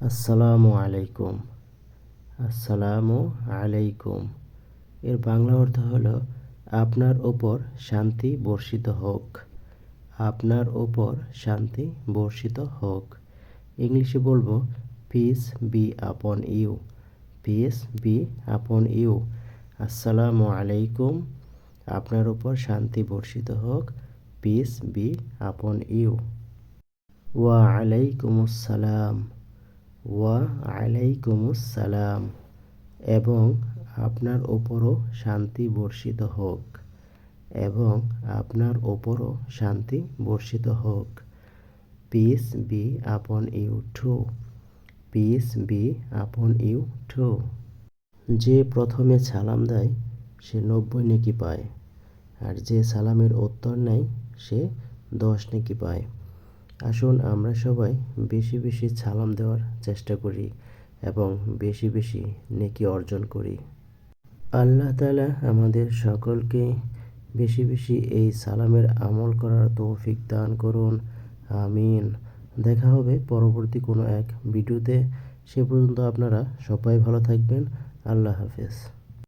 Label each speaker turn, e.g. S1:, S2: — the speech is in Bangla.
S1: আসসালামু আলাইকুম। আসসালামু আলাইকুম। এর বাংলা অর্থ হলো, আপনার ওপর শান্তি বর্ষিত হোক। আপনার ওপর শান্তি বর্ষিত হোক। ইংলিশে বলব peace be upon you peace be upon you আসসালামু আলাইকুম আপনার ওপর শান্তি বর্ষিত হোক। পিস বি আপন ইউ ওয়া আলাইকুমুসসালাম ওয়া আলাইকুমুসসালাম এবং আপনার ওপরও শান্তি বর্ষিত হোক। এবং আপনার ওপরও শান্তি বর্ষিত হোক। Peace be upon you too. Peace be upon you too. যে প্রথমে সালাম দেয়, সে নব্বই নেকি পায়। আর যে সালামের উত্তর নেয়, সে দশ নেকি পায়। আসুন আমরা সবাই বেশি বেশি সালাম দেওয়ার চেষ্টা করি এবং বেশি বেশি নেকি অর্জন করি। আল্লাহ তালা আমাদের সকলকে বেশি বেশি এই সালামের আমল করার তৌফিক দান করুন। আমিন। দেখা হবে পরবর্তী কোনো এক ভিডিওতে। সে পর্যন্ত আপনারা সবাই ভালো থাকবেন। আল্লাহ হাফেজ।